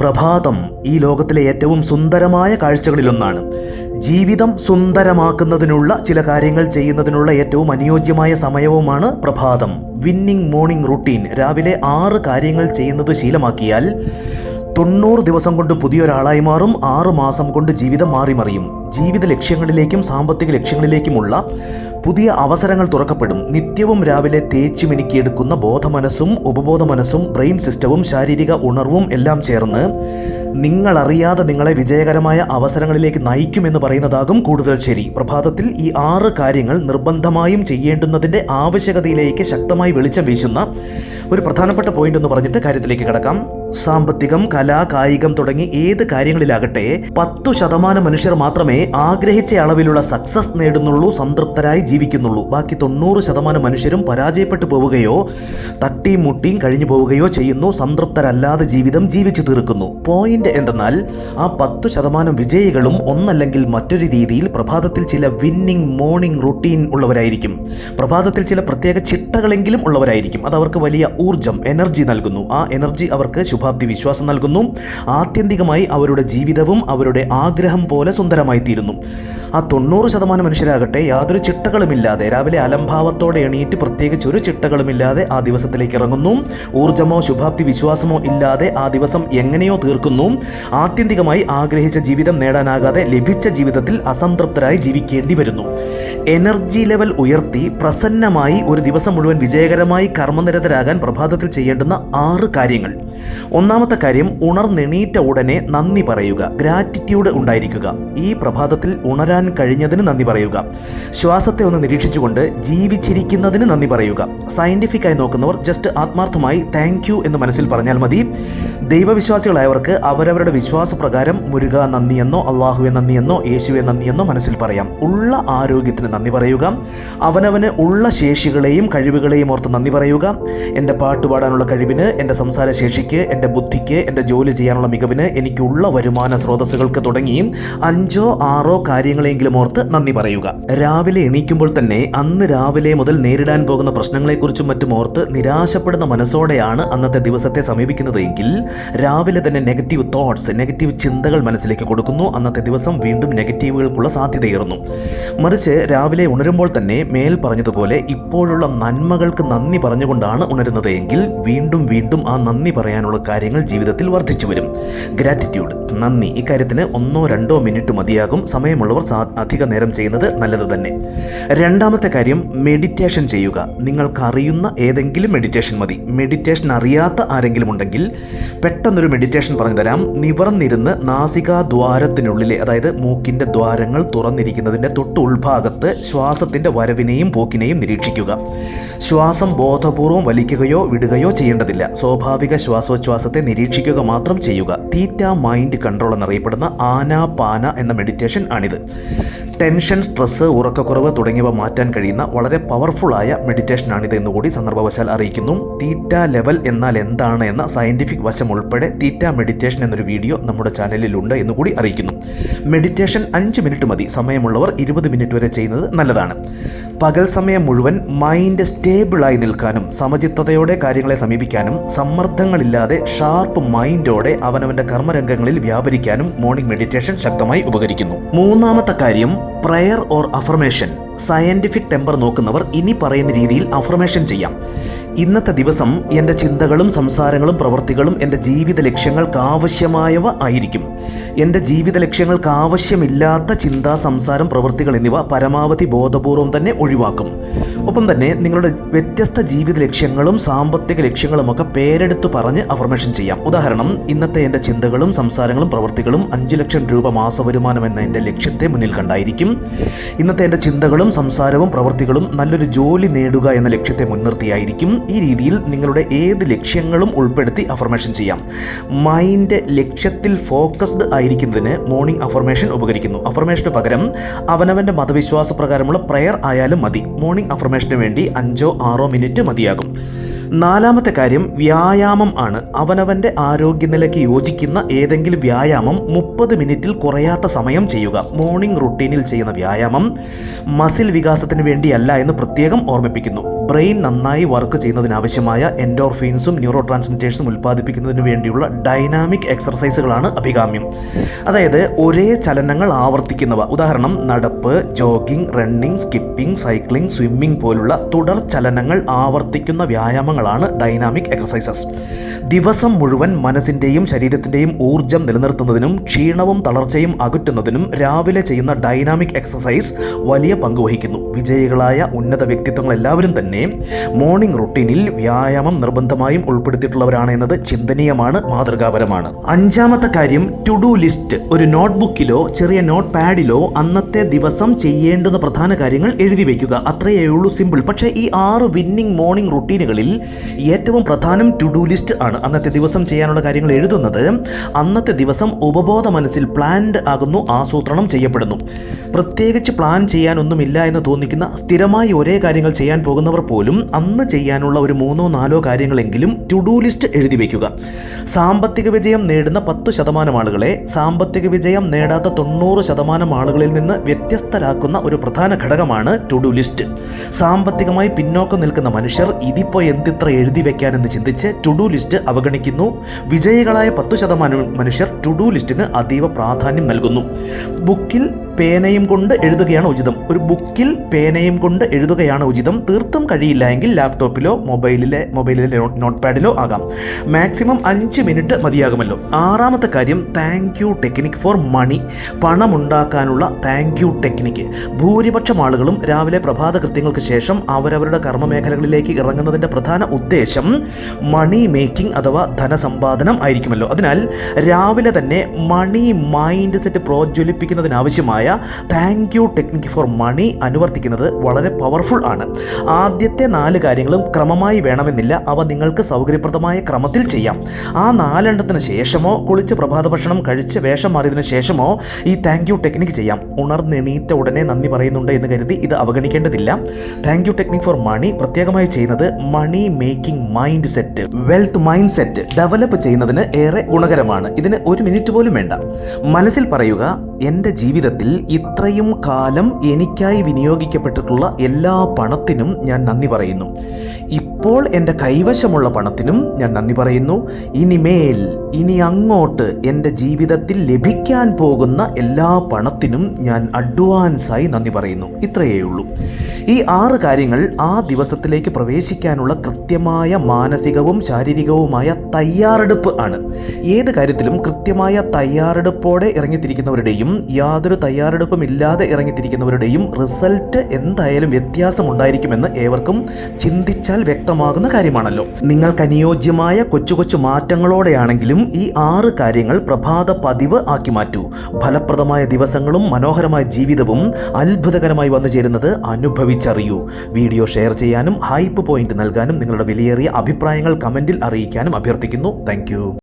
പ്രഭാതം ഈ ലോകത്തിലെ ഏറ്റവും സുന്ദരമായ കാഴ്ചകളിലൊന്നാണ്. ജീവിതം സുന്ദരമാക്കുന്നതിനുള്ള ചില കാര്യങ്ങൾ ചെയ്യുന്നതിനുള്ള ഏറ്റവും അനുയോജ്യമായ സമയവുമാണ് പ്രഭാതം. വിന്നിംഗ് മോർണിംഗ് റുട്ടീൻ രാവിലെ ആറ് കാര്യങ്ങൾ ചെയ്യുന്നത് ശീലമാക്കിയാൽ തൊണ്ണൂറ് ദിവസം കൊണ്ട് പുതിയൊരാളായി മാറും ആറ് മാസം കൊണ്ട് ജീവിതം മാറി മറിയും ജീവിത ലക്ഷ്യങ്ങളിലേക്കും സാമ്പത്തിക ലക്ഷ്യങ്ങളിലേക്കുമുള്ള പുതിയ അവസരങ്ങൾ തുറക്കപ്പെടും. നിത്യവും രാവിലെ തേച്ചു മിനുക്കിയെടുക്കുന്ന ബോധമനസ്സും ഉപബോധ മനസ്സും ബ്രെയിൻ സിസ്റ്റവും ശാരീരിക ഉണർവും എല്ലാം ചേർന്ന് നിങ്ങളറിയാതെ നിങ്ങളെ വിജയകരമായ അവസരങ്ങളിലേക്ക് നയിക്കുമെന്ന് പറയുന്നതാകും കൂടുതൽ ശരി. പ്രഭാതത്തിൽ ഈ ആറ് കാര്യങ്ങൾ നിർബന്ധമായും ചെയ്യേണ്ടുന്നതിന്റെ ആവശ്യകതയിലേക്ക് ശക്തമായി വെളിച്ചം വീശുന്ന ഒരു പ്രധാനപ്പെട്ട പോയിന്റ് എന്ന് പറഞ്ഞിട്ട് കാര്യത്തിലേക്ക് കിടക്കാം. സാമ്പത്തികം കല കായികം തുടങ്ങി ഏത് കാര്യങ്ങളിലാകട്ടെ പത്തു ശതമാനം മനുഷ്യർ മാത്രമേ ആഗ്രഹിച്ച അളവിലുള്ള സക്സസ് നേടുന്നുള്ളൂ സംതൃപ്തരായി ജീവിക്കുന്നുള്ളൂ. ബാക്കി തൊണ്ണൂറ് ശതമാനം മനുഷ്യരും പരാജയപ്പെട്ടു പോവുകയോ തട്ടിയും മുട്ടിയും കഴിഞ്ഞു പോവുകയോ ചെയ്യുന്നു സംതൃപ്തരല്ലാതെ ജീവിതം ജീവിച്ചു തീർക്കുന്നു. പോയിന്റ് എന്തെന്നാൽ ആ പത്തു ശതമാനം വിജയികളും ഒന്നല്ലെങ്കിൽ മറ്റൊരു രീതിയിൽ പ്രഭാതത്തിൽ ചില വിന്നിംഗ് മോർണിംഗ് റുട്ടീൻ ഉള്ളവരായിരിക്കും. പ്രഭാതത്തിൽ ചില പ്രത്യേക ചിട്ടകളെങ്കിലും ഉള്ളവരായിരിക്കും. അത് അവർക്ക് വലിയ ഊർജം എനർജി നൽകുന്നു. ആ എനർജി അവർക്ക് ശുഭാപ്തി വിശ്വാസം നൽകുന്നു. ആത്യന്തികമായി അവരുടെ ജീവിതവും അവരുടെ ആഗ്രഹം പോലെ സുന്ദരമായി തീരുന്നു ആ തൊണ്ണൂറ് ശതമാനം മനുഷ്യരാകട്ടെ യാതൊരു ചിട്ടകളുമില്ലാതെ രാവിലെ അലംഭാവത്തോടെ എണീറ്റ് പ്രത്യേകിച്ച് ഒരു ചിട്ടകളുമില്ലാതെ ആ ദിവസത്തിലേക്ക് ഇറങ്ങുന്നു. ഊർജമോ ശുഭാപ്തി വിശ്വാസമോ ഇല്ലാതെ ആ ദിവസം എങ്ങനെയോ തീർക്കുന്നു. ആത്യന്തികമായി ആഗ്രഹിച്ച ജീവിതം നേടാനാകാതെ ലഭിച്ച ജീവിതത്തിൽ അസംതൃപ്തരായി ജീവിക്കേണ്ടി വരുന്നു. എനർജി ലെവൽ ഉയർത്തി പ്രസന്നമായി ഒരു ദിവസം മുഴുവൻ വിജയകരമായി കർമ്മനിരതരാകാൻ പ്രഭാതത്തിൽ ചെയ്യേണ്ടുന്ന ആറ് കാര്യങ്ങൾ. ഒന്നാമത്തെ കാര്യം ഉണർന്നെണീറ്റ ഉടനെ നന്ദി പറയുക. ഗ്രാറ്റിറ്റ്യൂഡ് ഉണ്ടായിരിക്കുക. ഈ പ്രഭാതത്തിൽ ഉണരാൻ കഴിഞ്ഞതിന് നന്ദി പറയുക. ശ്വാസത്തെ ഒന്ന് നിരീക്ഷിച്ചുകൊണ്ട് ജീവിച്ചിരിക്കുന്നതിന് നന്ദി പറയുക. സയന്റിഫിക് ആയി നോക്കുന്നവർ ജസ്റ്റ് ആത്മാർത്ഥമായി താങ്ക് എന്ന് മനസ്സിൽ പറഞ്ഞാൽ മതി. ദൈവവിശ്വാസികളായവർക്ക് അവരവരുടെ വിശ്വാസപ്രകാരം മുരുക നന്ദിയെന്നോ അള്ളാഹുവെ നന്ദിയെന്നോ യേശുവെ നന്ദിയെന്നോ മനസ്സിൽ പറയാം. ഉള്ള ആരോഗ്യത്തിന് നന്ദി പറയുക. അവനവന് ഉള്ള ശേഷികളെയും കഴിവുകളെയും ഓർത്ത് നന്ദി പറയുക. എന്റെ പാട്ട് പാടാനുള്ള കഴിവിന് എന്റെ സംസാര ശേഷിക്ക് എന്റെ ബുദ്ധിക്ക് എന്റെ ജോലി ചെയ്യാനുള്ള മികവിന് എനിക്കുള്ള വരുമാന സ്രോതസ്സുകൾക്ക് തുടങ്ങി അഞ്ചോ ആറോ കാര്യങ്ങളെങ്കിലും ഓർത്ത് നന്ദി പറയുക. രാവിലെ എണീക്കുമ്പോൾ തന്നെ അന്ന് രാവിലെ മുതൽ നേരിടാൻ പോകുന്ന പ്രശ്നങ്ങളെക്കുറിച്ചും മറ്റും ഓർത്ത് നിരാശപ്പെടുന്ന മനസ്സോടെയാണ് അന്നത്തെ ദിവസത്തെ സമീപിക്കുന്നത് എങ്കിൽ രാവിലെ തന്നെ നെഗറ്റീവ് തോട്ട്സ് നെഗറ്റീവ് ചിന്തകൾ മനസ്സിലേക്ക് കൊടുക്കുന്നു. അന്നത്തെ ദിവസം വീണ്ടും നെഗറ്റീവുകൾക്കുള്ള സാധ്യതയേറുന്നു. മറിച്ച് രാവിലെ ഉണരുമ്പോൾ തന്നെ മേൽ പറഞ്ഞതുപോലെ ഇപ്പോഴുള്ള നന്മകൾക്ക് നന്ദി പറഞ്ഞുകൊണ്ടാണ് ഉണരുന്നത് എങ്കിൽ വീണ്ടും വീണ്ടും ആ നന്ദി പറയാനുള്ള കാര്യങ്ങൾ ജീവിതത്തിൽ വർദ്ധിച്ചു വരും. ഗ്രാറ്റിറ്റ്യൂഡ് നന്ദി. ഇക്കാര്യത്തിന് ഒന്നോ രണ്ടോ മിനിറ്റ് മതിയാകും. സമയമുള്ളവർ അധിക നേരം ചെയ്യുന്നത് നല്ലത് തന്നെ. രണ്ടാമത്തെ കാര്യം മെഡിറ്റേഷൻ ചെയ്യുക. നിങ്ങൾക്കറിയുന്ന ഏതെങ്കിലും മെഡിറ്റേഷൻ മതി. മെഡിറ്റേഷൻ അറിയാത്ത ആരെങ്കിലും ഉണ്ടെങ്കിൽ പെട്ടെന്നൊരു മെഡിറ്റേഷൻ പറഞ്ഞു തരാം. നിവർന്നിരുന്ന് നാസികാദ്വാരത്തിനുള്ളിലെ അതായത് മൂക്കിന്റെ ദ്വാരങ്ങൾ തുറന്നിരിക്കുന്നതിന്റെ തൊട്ട് ഉൾഭാഗത്ത് ശ്വാസത്തിന്റെ വരവിനെയും പോക്കിനെയും നിരീക്ഷിക്കുക. ശ്വാസം ബോധപൂർവം വലിക്കുകയോ വിടുകയോ ചെയ്യേണ്ടതില്ല. സ്വാഭാവിക ശ്വാസോച്ഛ്വാസത്തെ നിരീക്ഷിക്കുക മാത്രം ചെയ്യുക. തീറ്റ മൈൻഡ് കൺട്രോൾ എന്നറിയപ്പെടുന്ന ആനാപാന എന്ന മെഡിറ്റേഷൻ ആണിത്. ടെൻഷൻ സ്ട്രെസ് ഉറക്കക്കുറവ് തുടങ്ങിയവ മാറ്റാൻ കഴിയുന്ന വളരെ പവർഫുള്ളായ മെഡിറ്റേഷനാണിത് എന്നുകൂടി സന്ദർഭവശാൽ അറിയിക്കുന്നു. തീറ്റ ലെവൽ എന്നാൽ എന്താണ് എന്ന സയന്റിഫിക് വശം ഉൾപ്പെടെ തീറ്റ മെഡിറ്റേഷൻ എന്നൊരു വീഡിയോ നമ്മുടെ ചാനലിലുണ്ട് എന്നുകൂടി അറിയിക്കുന്നു. മെഡിറ്റേഷൻ അഞ്ച് മിനിറ്റ് മതി. സമയമുള്ളവർ ഇരുപത് മിനിറ്റ് വരെ ചെയ്യുന്നത് നല്ലതാണ്. പകൽ സമയം മുഴുവൻ മൈൻഡ് സ്റ്റേബിളായി നിൽക്കാനും സമചിത്തതയോടെ കാര്യങ്ങളെ സമീപിക്കാനും സമ്മർദ്ദങ്ങളില്ലാതെ ഷാർപ്പ് മൈൻഡോടെ അവനവന്റെ കർമ്മരംഗങ്ങളിൽ വ്യാപരിക്കാനും മോർണിംഗ് മെഡിറ്റേഷൻ ശക്തമായി ഉപകരിക്കുന്നു. മൂന്നാമത്തെ കാര്യം prayer or affirmation scientific temper നോക്കുന്നവർ ഇനി പറയുന്ന രീതിയിൽ അഫർമേഷൻ ചെയ്യാം. ഇന്നത്തെ ദിവസം എന്റെ ചിന്തകളും സംസാരങ്ങളും പ്രവൃത്തികളും എന്റെ ജീവിത ലക്ഷ്യങ്ങൾക്ക് ആവശ്യമായവ ആയിരിക്കും. എന്റെ ജീവിത ലക്ഷ്യങ്ങൾക്ക് ആവശ്യമില്ലാത്ത ചിന്ത സംസാരം പ്രവൃത്തികൾ എന്നിവ പരമാവധി ബോധപൂർവം തന്നെ ഒഴിവാക്കും. ഒപ്പം തന്നെ നിങ്ങളുടെ വ്യത്യസ്ത ജീവിത ലക്ഷ്യങ്ങളും സാമ്പത്തിക ലക്ഷ്യങ്ങളുമൊക്കെ പേരെടുത്ത് പറഞ്ഞ് അഫർമേഷൻ ചെയ്യാം. ഉദാഹരണം ഇന്നത്തെ എന്റെ ചിന്തകളും സംസാരങ്ങളും പ്രവൃത്തികളും അഞ്ച് ലക്ഷം രൂപ മാസവരുമാനം എന്ന എന്റെ ലക്ഷ്യത്തെ മുന്നിൽ കണ്ടായിരിക്കും. ഇന്നത്തെ എന്റെ ചിന്തകളും സംസാരവും പ്രവൃത്തികളും നല്ലൊരു ജോലി നേടുക എന്ന ലക്ഷ്യത്തെ മുൻനിർത്തിയായിരിക്കും. ഈ രീതിയിൽ നിങ്ങളുടെ ഏത് ലക്ഷ്യങ്ങളും ഉൾപ്പെടുത്തി അഫർമേഷൻ ചെയ്യാം. മൈൻഡ് ലക്ഷ്യത്തിൽ ഫോക്കസ്ഡ് ആയിരിക്കുന്നതിന് മോർണിംഗ് അഫർമേഷൻ ഉപകരിക്കുന്നു. അഫർമേഷന് പകരം അവനവന്റെ മതവിശ്വാസ പ്രകാരമുള്ള പ്രയർ ആയാലും മതി. മോർണിംഗ് അഫർമേഷന് വേണ്ടി അഞ്ചോ ആറോ മിനിറ്റ് മതിയാകും. നാലാമത്തെ കാര്യം വ്യായാമം ആണ്. അവനവന്റെ ആരോഗ്യനിലയ്ക്ക് യോജിക്കുന്ന ഏതെങ്കിലും വ്യായാമം മുപ്പത് മിനിറ്റിൽ കുറയാത്ത സമയം ചെയ്യുക. മോർണിംഗ് റുട്ടീനിൽ ചെയ്യുന്ന വ്യായാമം മസിൽ വികാസത്തിന് വേണ്ടിയല്ല എന്ന് പ്രത്യേകം ഓർമ്മിപ്പിക്കുന്നു. ബ്രെയിൻ നന്നായി വർക്ക് ചെയ്യുന്നതിനാവശ്യമായ എൻഡോർഫീൻസും ന്യൂറോ ട്രാൻസ്മിറ്റേഴ്സും ഉൽപ്പാദിപ്പിക്കുന്നതിന് വേണ്ടിയുള്ള ഡൈനാമിക് എക്സർസൈസുകളാണ് അഭികാമ്യം. അതായത് ഒരേ ചലനങ്ങൾ ആവർത്തിക്കുന്നവ. ഉദാഹരണം നടപ്പ് jogging running skipping cycling swimming പോലുള്ള തുടർ ചലനങ്ങൾ ആവർത്തിക്കുന്ന വ്യായാമങ്ങളാണ് ഡൈനാമിക് എക്സർസൈസസ്. ദിവസം മുഴുവൻ മനസ്സിന്റെയും ശരീരത്തിന്റെയും ഊർജം നിലനിർത്തുന്നതിനും ക്ഷീണവും തളർച്ചയും അകറ്റുന്നതിനും രാവിലെ ചെയ്യുന്ന ഡൈനാമിക് എക്സർസൈസ് വലിയ പങ്ക് വഹിക്കുന്നു. വിജയികളായ ഉന്നത വ്യക്തിത്വങ്ങൾ എല്ലാവരും തന്നെ മോർണിംഗ് റുട്ടീനിൽ വ്യായാമം നിർബന്ധമായും ഉൾപ്പെടുത്തിയിട്ടുള്ളവരാണ് എന്നത് ചിന്തനീയമാണ് മാതൃകാപരമാണ്. അഞ്ചാമത്തെ കാര്യം ടു ഡു ലിസ്റ്റ് ഒരു നോട്ട്ബുക്കിലോ ചെറിയ നോട്ട് പാഡിലോ അന്നത്തെ ദിവസം ചെയ്യേണ്ടുന്ന പ്രധാന കാര്യങ്ങൾ എഴുതി വയ്ക്കുക അത്രയേ ഉള്ളൂ സിമ്പിൾ പക്ഷേ ഈ ആറ് വിന്നിംഗ് മോർണിംഗ് റുട്ടീനുകളിൽ ഏറ്റവും പ്രധാനം ടു ഡു ലിസ്റ്റ് ആണ്. അന്നത്തെ ദിവസം ചെയ്യാനുള്ള കാര്യങ്ങൾ എഴുതുന്നത് അന്നത്തെ ദിവസം ഉപബോധ മനസ്സിൽ പ്ലാൻഡ് ആകുന്നു ആസൂത്രണം ചെയ്യപ്പെടുന്നു. പ്രത്യേകിച്ച് പ്ലാൻ ചെയ്യാനൊന്നുമില്ല എന്ന് തോന്നിക്കുന്ന സ്ഥിരമായി ഒരേ കാര്യങ്ങൾ ചെയ്യാൻ പോകുന്നവർ പോലും അന്ന് ചെയ്യാനുള്ള ഒരു മൂന്നോ നാലോ കാര്യങ്ങളെങ്കിലും ടു ഡു ലിസ്റ്റ് എഴുതി വയ്ക്കുക സാമ്പത്തിക വിജയം നേടുന്ന പത്ത് ശതമാനം ആളുകളെ സാമ്പത്തിക വിജയം നേടാത്ത തൊണ്ണൂറ് ശതമാനം ആളുകളിൽ നിന്ന് വ്യത്യസ്തരാക്കുന്ന ഒരു പ്രധാന ഘടകമാണ് ടു ഡു ലിസ്റ്റ് സാമ്പത്തികമായി പിന്നോക്കം നിൽക്കുന്ന മനുഷ്യർ ഇതിപ്പോൾ എന്തിത്ര എഴുതി വയ്ക്കാനെന്ന് ചിന്തിച്ച് ടു ഡു ലിസ്റ്റ് അവഗണിക്കുന്നു. വിജയികളായ പത്തു ശതമാനം മനുഷ്യർ ടു ഡു ലിസ്റ്റിന് അതീവ പ്രാധാന്യം നൽകുന്നു. ബുക്കിൽ പേനയും കൊണ്ട് എഴുതുകയാണ് ഉചിതം. ഒരു ബുക്കിൽ പേനയും കൊണ്ട് എഴുതുകയാണ് ഉചിതം. തീർത്തും കഴിയില്ല എങ്കിൽ ലാപ്ടോപ്പിലോ മൊബൈലിലെ മൊബൈലിലെ നോട്ട് പാഡിലോ ആകാം. മാക്സിമം അഞ്ച് മിനിറ്റ് മതിയാകുമല്ലോ. ആറാമത്തെ കാര്യം thank you technique for money പണമുണ്ടാക്കാനുള്ള thank you technique ഭൂരിപക്ഷം ആളുകളും രാവിലെ പ്രഭാത കൃത്യങ്ങൾക്ക് ശേഷം അവരവരുടെ കർമ്മമേഖലകളിലേക്ക് ഇറങ്ങുന്നതിന്റെ പ്രധാന ഉദ്ദേശം മണി മേക്കിംഗ് അഥവാ ധനസമ്പാദനം ആയിരിക്കുമല്ലോ. അതിനാൽ രാവിലെ തന്നെ money mind set പ്രോജ്വലിപ്പിക്കുന്നതിനാവശ്യമായ thank you technique for money അനുവർത്തിക്കുന്നത് വളരെ പവർഫുൾ ആണ്. ആദ്യത്തെ നാല് കാര്യങ്ങളും ക്രമമായി വേണമെന്നില്ല. അവ നിങ്ങൾക്ക് സൗകര്യപ്രദമായ ക്രമത്തിൽ ചെയ്യാം. ആ നാലെണ്ണത്തിന് ശേഷമോ കുളിച്ച് പ്രഭാത ഭക്ഷണം കഴിച്ച് വേഷം മാറിയതിനു ശേഷമോ ഈ താങ്ക് യു ടെക്നിക്ക് ചെയ്യാം. ഉണർന്നെണീറ്റ ഉടനെ നന്ദി പറയുന്നുണ്ട് എന്ന് കരുതി ഇത് അവഗണിക്കേണ്ടതില്ല. Thank you technique for money പ്രത്യേകമായി ചെയ്യുന്നത് money making mind set wealth mind set develop ചെയ്യുന്നതിന് ഏറെ ഗുണകരമാണ്. ഇതിന് ഒരു മിനിറ്റ് പോലും വേണ്ട. മനസ്സിൽ പറയുക എന്റെ ജീവിതത്തിൽ ഇത്രയും കാലം എനിക്കായി വിനിയോഗിക്കപ്പെട്ടിട്ടുള്ള എല്ലാ പണത്തിനും ഞാൻ നന്ദി പറയുന്നു. ഇപ്പോൾ എന്റെ കൈവശമുള്ള പണത്തിനും ഞാൻ നന്ദി പറയുന്നു. ഇനിമേൽ ഇനി അങ്ങോട്ട് എന്റെ ജീവിതത്തിൽ ലഭിക്കാൻ പോകുന്ന എല്ലാ പണത്തിനും ഞാൻ അഡ്വാൻസായി നന്ദി പറയുന്നു. ഇത്രയേ ഉള്ളൂ. ഈ ആറ് കാര്യങ്ങൾ ആ ദിവസത്തിലേക്ക് പ്രവേശിക്കാനുള്ള കൃത്യമായ മാനസികവും ശാരീരികവുമായ തയ്യാറെടുപ്പ് ആണ്. ഏത് കാര്യത്തിലും കൃത്യമായ തയ്യാറെടുപ്പോടെ ഇറങ്ങിത്തിരിക്കുന്നവരുടെയും യാതൊരു തയ്യാറെടുപ്പും ഇല്ലാതെ ഇറങ്ങിത്തിരിക്കുന്നവരുടെയും റിസൾട്ട് എന്തായാലും വ്യത്യാസമുണ്ടായിരിക്കുമെന്ന് ഏവർക്കും ചിന്തിച്ചാൽ വ്യക്തമാകുന്ന കാര്യമാണല്ലോ. നിങ്ങൾക്ക് അനുയോജ്യമായ കൊച്ചു കൊച്ചു മാറ്റങ്ങളോടെയാണെങ്കിലും ഈ ആറ് കാര്യങ്ങൾ പ്രഭാത പതിവ് ആക്കി മാറ്റൂ. ഫലപ്രദമായ ദിവസങ്ങളും മനോഹരമായ ജീവിതവും അത്ഭുതകരമായി വന്നു ചേരുന്നത് അനുഭവിച്ചറിയൂ. വീഡിയോ ഷെയർ ചെയ്യാനും ഹൈപ്പ് പോയിന്റ് നൽകാനും നിങ്ങളുടെ വിലയേറിയ അഭിപ്രായങ്ങൾ കമന്റിൽ അറിയിക്കാനും അഭ്യർത്ഥിക്കുന്നു. താങ്ക്